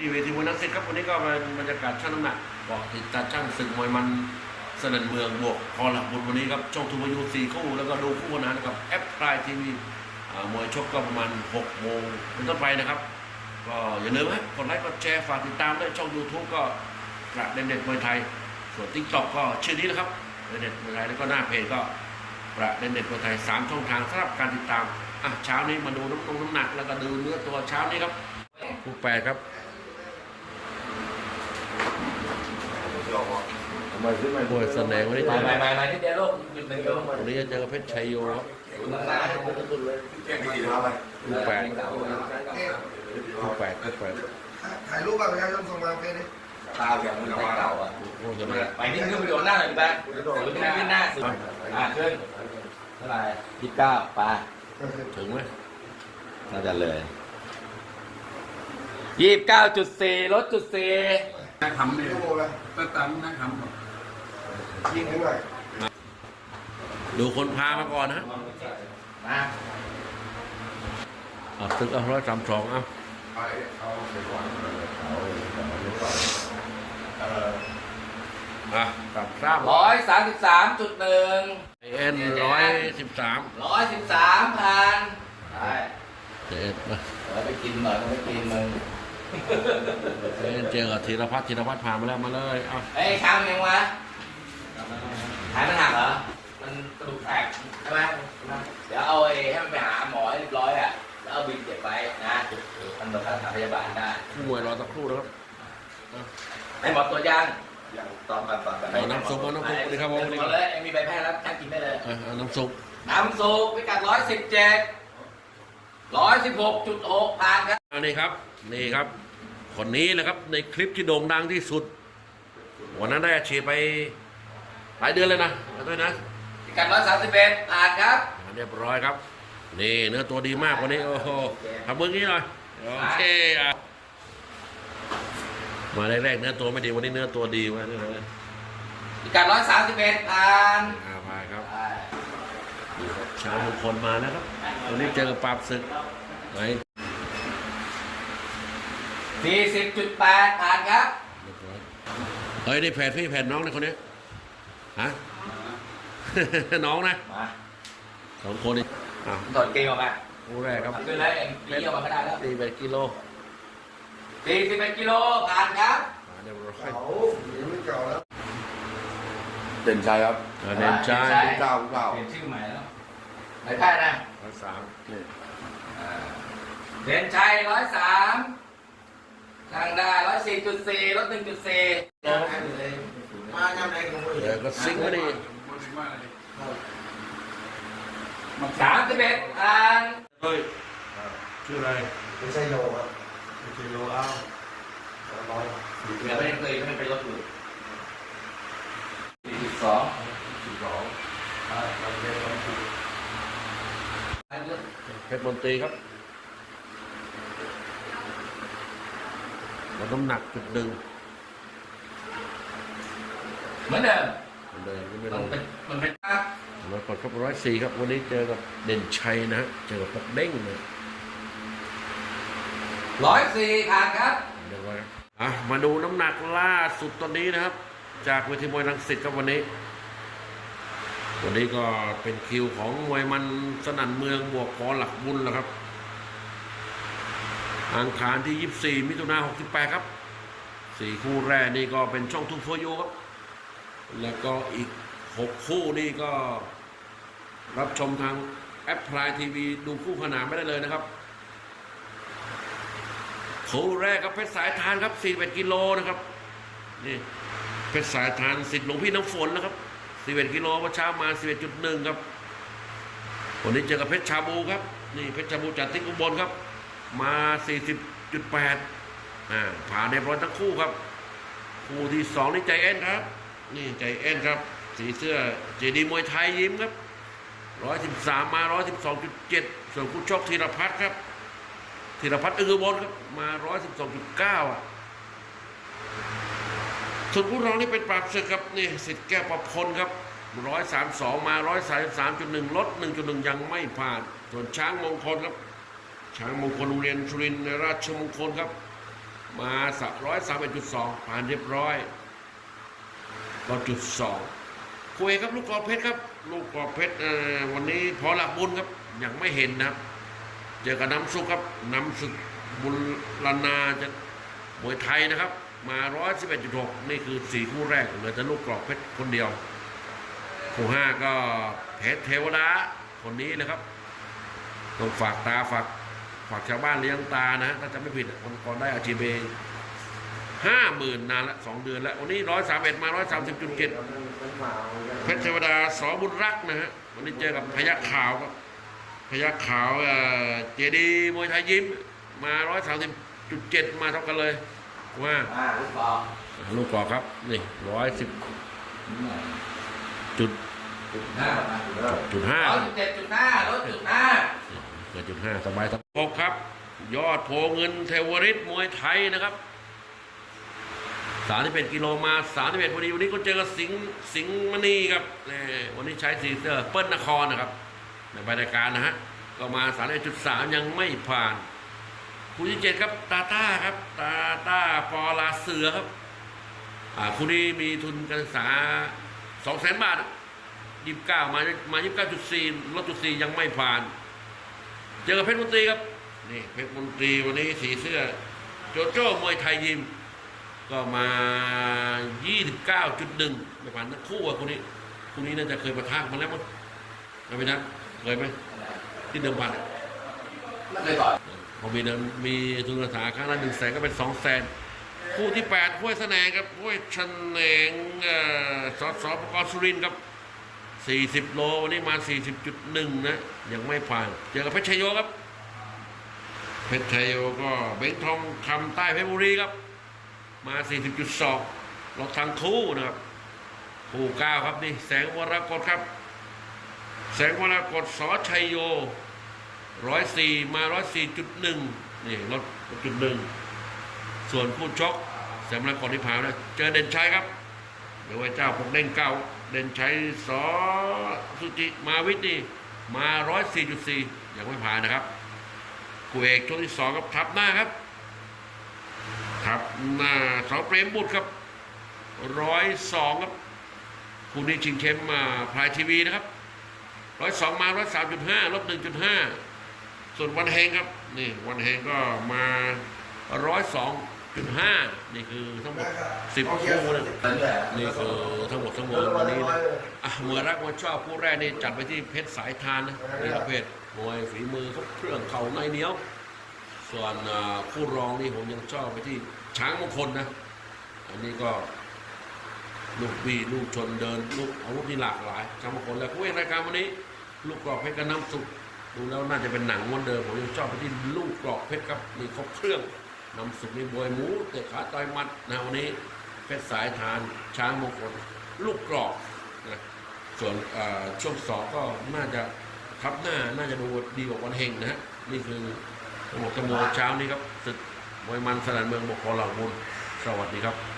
ที่เวทีมวยนักเซตครับวันนี้ก็เป็นบรรยากาศช่างน้ำหนักเกาะติดตาช่างศึกมวยมันสนั่นเมืองบวกพอหลักบุญวันนี้ครับช่องทูบยูสี่คู่แล้วก็ดูคู่นั้นนะครับแอปพลายทีวีมวยชกก็ประมาณ6โมงเป็นต้นไปนะครับก็อย่าลืมฮะกดไลค์กดแชร์ฝากติดตามด้วยช่อง YouTube ก็กระเด็นเด็ดมวยไทย ส่วน t ิ k t o k ก็ชื่อนี้นะครับเด็ดเด็ดมวยไทยแล้วก็หน้าเพจก็ประเด็นเด็ดมวยไทยสามช่องทางสำหรับการติดตามอะเช้านี้มาดูน้ำตรงน้ำหนักแล้วก็ดูเนื้อตัวเช้านี้ครับคู่แปดครับ ทำไมขึ้นมาบวยเสน่ห์วันนี้ไปเจอไปไปไปที่เดียวลูกหยุดหนึ่งเดียววันนี้จะเจอกับเพชรชัยโยครับคู่แปดคู่แปดคู่แปดถ่ายรูปบัตรประชาชนส่งมาเฟซดิตาอย่างมันเก่าอะไปนี่ขึ้นไปโดนหน้าหน่อยไปหรือขึ้นขึ้นหน้าสุดอ่าขึ้นเท่าไหร่ยี่สิบเก้าไปถึงไหมน่าจะเลยยี่สิบเก้าจุดสี่ลดจุดสี่ นักทำเนี่ยชั่วโมงละก็ตามนักทำหมดยิงให้หน่อยดูคนพามาก่อนนะฮะมาเอาตึกเอาร้อยสามสองเอาเอาเอาไปก่อนเอาเอออะกลับทราบร้อยสามสิบสามจุดหนึ่งเอ็นร้อยสิบสามร้อยสิบสามพันไปเอ็นแล้วไปกินหน่อยก็ไม่กินมึง เอ็นเจอกับธีรพัฒน์ธีรพัฒน์ผ่านมาแล้วมาเลยเอาเอ้ยช้างยังวะหายมันหักเหรอ มันกระดูกแตกใช่ไหมเดี๋ยวเอาไอ้ให้มันไปหาหมอให้เรียบร้อยอะ แล้วเอาบินเก็บไว้นะมันบอกค่าพยาบาลได้คู่มวยรอสักครู่นะครับให้หมอตัวยังอย่างตอนแบบแบบเอาน้ำซุปเอาน้ำซุปสวัสดีครับผมหมดเลยเอ็มมีใบแพทย์แล้วท่านกินได้เลยเอาเอาน้ำซุปน้ำซุปพิกัดร้อยสิบเจ็ดร้อยสิบหกจุดหกผ่านครับอั นนี้ครับนี่ครับคนนี้แหละครับในคลิปที่โด่งดังที่สุดวันนั้นได้อาชีพไปหลายเดือนเลยนะเอาด้วยนะพิกัดร้อยสามสิบเอ็ดผ่านครับอ่าเรียบร้อยครับ นี่เนื้อตัวดีมากวันนี้โอ้โหทำมืองี้หน่อยโอเคอะมาแรกๆเนื้อตัวไม่ดีวันนี้เนื้อตัวดีมาเนี่ยเลยพิกัดร้อยสามสิบเอ็ดผ่านอ่ามาครับไปชาวมงคลมาแล้วครับวันนี้เจอกับปราบศึกไหน สี่สิบจุดแปดผ่านครับเรียบร้อยเฮ้ยนี่แผนพี่แผนน้องนะคนนี้ฮะ น้องนะมาสองคนนี่อะถอดเกงออกมาคู่แรกครับขึ้นแล้วเอ็มปีออกมาก็ได้แล้วตีไปกิโลสี่สิบเอ็ดกิโลผ่านครับอ่าเรียบร้อยเก่าหรือไม่เก่าแล้วเด่นชัยครับอ่าเดนชายใช่เก้าเก้าเปลี่ยนชื่อใหม่แล้วไหนแพทย์นะร้อยสามเด่นชัยร้อยสาม ทางได้ร้อยสี่จุดสี่ลดหนึ่งจุดสี่มาจำได้กันหมดเดี๋ยวก็ซิงค์ไว้ดิหมดเลยว่าอะไรสามสิบเอ็ดผ่านเฮ้ยชื่ออะไรไม่ใช่โยครับกิโลเอาร้อยเดี๋ยวไม่ได้เคยไม่เป็นรถอยู่สี่สิบสองสิบสองอ่าเราเรียนวันศุกร์เพชรมนตรีครับ ลดน้ำหนักจุดหนึ่งเหมือนเดิมเหมือนเดิมไม่ลมันงเป็นมันเป็นครับร้อยกดครับร้อยสี่ครับ วันนี้เจอกับเด่นชัยนะฮะเจอกับปกเด้งเลยร้อยสี่ผ่านครับ เรียบร้อยครับอะมาดูน้ำหนักล่าสุดตอนนี้นะครับ จากเวทีมวยรังสิตครับวันนี้ วันนี้ก็เป็นคิวของมวยมันสนั่นเมืองบวกพอหลักบุญแล้วครับ อังคารที่ 24 มิถุนายน68 ครับสี่คู่แรกนี่ก็เป็นช่องทูโฟยูครับ แล้วก็อีก 6 คู่นี่ก็รับชมทางแอปพลายทีวีดูคู่ขนานไม่ได้เลยนะครับ คู่แรกครับเพชรสายทานครับ 41 กิโลนะครับ นี่เพชรสายทานสิทธิ์หลวงพี่น้ำฝนนะครับ41กิโลเมื่อเช้ามา 11.1 ครับวันนี้เจอกับเพชรชาบูครับ นี่เพชรชาบูจากติ๊กอุบลครับ มา 40.8อ่าผ่านเรียบร้อยทั้งคู่ครับ คู่ที่สองนี่ใจเอ็นครับ นี่ใจเอ็นครับ สีเสื้อเจดีมวยไทยยิ้มครับ 113 มา 112.7 ส่วนคู่ชกธีรพัฒน์ครับธีรพัฒน์อึ้งอุบลครับมา 112.9อะส่วนคู่รองนี่เป็นปราบศึกครับนี่สิทธิ์แก้วประพลครับ 132 มา 133.1 ลด 1.1 ยังไม่ผ่าน ส่วนช้างมงคลครับ ช้างมงคลโรงเรียนสุรินทร์ราชมงคลครับ มาสักร้อยสามจุดสองผ่านเรียบร้อยร้อยจุดสองคุยครับลูกกรอบเพชรครับ ลูกกรอบเพชรวันนี้พอหลักบุญครับยังไม่เห็นนะเจอกับน้ำซุปครับน้ำซุปบุญลนาจะมวยไทยนะครับ มา111.6นี่คือสี่คู่แรกเหลือแต่ลูกกรอบเพชรคนเดียวคู่ห้าก็เพชรเทวดาคนนี้นะครับ ต้องฝากตาฝาก ฝากชาวบ้านเลี้ยงตานะถ้าจะไม่ผิดคนก่อนได้อาชีเบห้าหมื่นนานละสองเดือนแล้ววันนี้ร้อยสามเอ็ดมาร้อยสามสิบจุดเจ็ดเพชรเทวดาสอบุญรักนะฮะวันนี้เจอกับพยัคฆ์ขาวครับพยัคฆ์ขาวเอ่อเจดีมวยไทยยิ้ม มาร้อยสามสิบจุดเจ็ดมาเท่ากันเลยว่าอ่าลูกบอลลูกกรอกครับนี่ร้อยสิบจุดห้าจุดห้าร้อยสิบเจ็ดจุดห้าร้อยจุดห้า เกิดจุดห้าสบายทั้งหกครับ ยอดโพเงินเทวริตมวยไทยนะครับสามสิบเอ็ดกิโลมาสามสิบเอ็ดพอดีวันนี้ก็เจอกับสิงสิงมณีครับแน่วันนี้ใช้สีเสื้อเปิ้ลนครนะครับในบรรยากาศนะฮะก็มาสามสิบจุดสามยังไม่ผ่านคู่ที่เจ็ดครับตาต้าครับตาต้าปอลาเสือครับอ่าคู่นี้มีทุนการศึกษาสองแสนบาทยี่สิบเก้ามามายี่สิบเก้าจุดสี่ลดจุดสี่ยังไม่ผ่าน เจอกับเพชรมนตรีครับนี่เพชรมนตรีวันนี้สีเสื้อ โจโจ้มวยไทยยิม ก็มา 29.1ไม่ผ่านทั้งคู่อะคนนี้คนนี้น่าจะเคยประทะมาแล้วมั้งไม่ไปนะเคยไหมที่เดิมพันอะไม่เคยก่อนพอมีเดิมมีทุนการศึกษาครั้งละหนึ่งแสนก็เป็นสองแสนคู่ที่แปดห้วยแสนงครับห้วยชนแหนงเอ่อสสปกรสุรินทร์ครับ 40 โลวันนี้มา 40.1 นะ ยังไม่ผ่าน เจอกับเพชรชัยโยครับ เพชรชัยโยก็เบงทองคำใต้เพชรบุรีครับ มา 40.2ลดทางคู่นะครับ คู่เก้าครับนี่ แสงวรกฏครับ แสงวรกฏสอชัยโย 104 มา 104.1 นี่ลดจุดหนึ่งส่วนคู่ชกแสงวรกฏที่ผ่านนะ เจอเด่นชัยครับเดี๋ยวไอ้เจ้าพวกเด้งเก้า เด่นชัยสอสุจิมาวิทย์นี่มาร้อยสี่จุดสี่ยังไม่ผ่านนะครับคู่เอกช่วงที่สองครับทับหน้าครับทับหน้าสองเปรมบุตรครับร้อยสองครับคู่นี้ชิงเชมมาพายทีวีนะครับร้อยสองมาร้อยสามจุดห้าลบหนึ่งจุดห้าส่วนวันเฮงครับนี่วันเฮงก็มาร้อยสอง จุดห้านี่คือทั้งหมดสิบคู่นะนั่นแหละนี่คือทั้งหมดทั้งมวลวันนี้นะอะมวยรักมวยชอบคู่แรกนี่จัดไปที่เพชรสายทานนะนี่ประเภทมวยฝีมือเขาเครื่องเข่าในเหนียว ส่วนอ่าคู่รองนี่ผมยังชอบไปที่ช้างมงคลนะ อันนี้ก็ลูกบีลูกชนเดินลูกอาวุธนี่หลากหลายช้างมงคลแล้วคู่เอกรายการวันนี้ ลูกกรอกเพชรกับน้ำสุกดูแล้วน่าจะเป็นหนังวันเดิมผมยังชอบไปที่ลูกกรอกเพชรครับนี่ครบเครื่อง น้ำสุกนี่บวยหมูเตะขาต่อยมัดนะวันนี้เพชรสายทานช้างมงคลลูกกรอกนะส่วนช่วงสองก็น่าจะทับหน้าน่าจะดูดีกว่าวันเฮงนะฮะนี่คือหมดทั้งมวเช้านี้ครับศึกมวยมันสนานเมืองบกคอเหล่าบุญสวัสดีครับ